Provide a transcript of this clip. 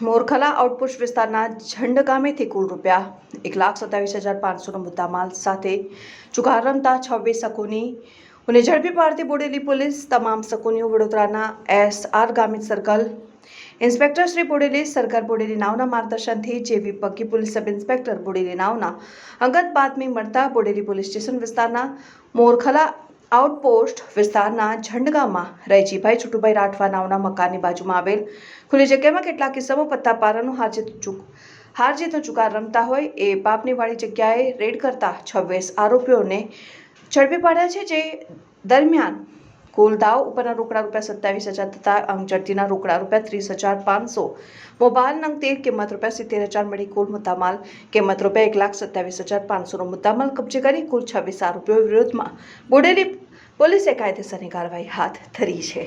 મોરખલા outpost વિસ્તારના ઝંડ ગામેથી કુલ રૂપિયા એક લાખ સત્તાવીસ હજાર પાંચસોનો મુદ્દામાલ સાથે જુગાર રમતા છવ્વીસ શકોની અને ઝડપી પાડતી બોડેલી પોલીસ તમામ શકુનીઓ વડોદરાના S R Gamit circle, inspector Shri Bodeli, સરકાર બોડેલી નાવના માર્ગદર્શનથી જેવી પક્કી પોલીસ સબ ઇન્સ્પેક્ટર બોડેલી નાવના અંગત બાતમી મળતા બોડેલી પોલીસ સ્ટેશન વિસ્તારના મોરખલા આઉટપોસ્ટ વિસ્તારના ઝંડગામાં રૈજીભાઈ છુટુભાઈ રાઠવા નામના મકાનની બાજુમાં આવેલ. ખુલ્લી જગ્યામાં કેટલાક કિસ્સામાં પત્તાપારાનું હારજીત ચૂક હારજીતનો ચુકાર રમતા હોય એ પાપની વાળી જગ્યાએ રેડ કરતા છવ્વીસ આરોપીઓને ઝડપી પાડ્યા છે, જે દરમિયાન કુલ દાવ ઉપરના રોકડા રૂપિયા સત્તાવીસ હજાર તથા અંગચડતીના રોકડા રૂપિયા ત્રીસ હજાર પાંચસો. મોબાઈલ નંગ તેર, કિંમત રૂપિયા સિત્તેર હજાર મળી કુલ મુદ્દામાલ. કિંમત રૂપિયા એક લાખ સત્તાવીસ હજાર પાંચસોનો મુદ્દામાલ કબજે કરી કુલ છવ્વીસ આરોપીઓ વિરુદ્ધમાં. બોડેલી પોલીસે કાયદેસરની કાર્યવાહી હાથ ધરી છે.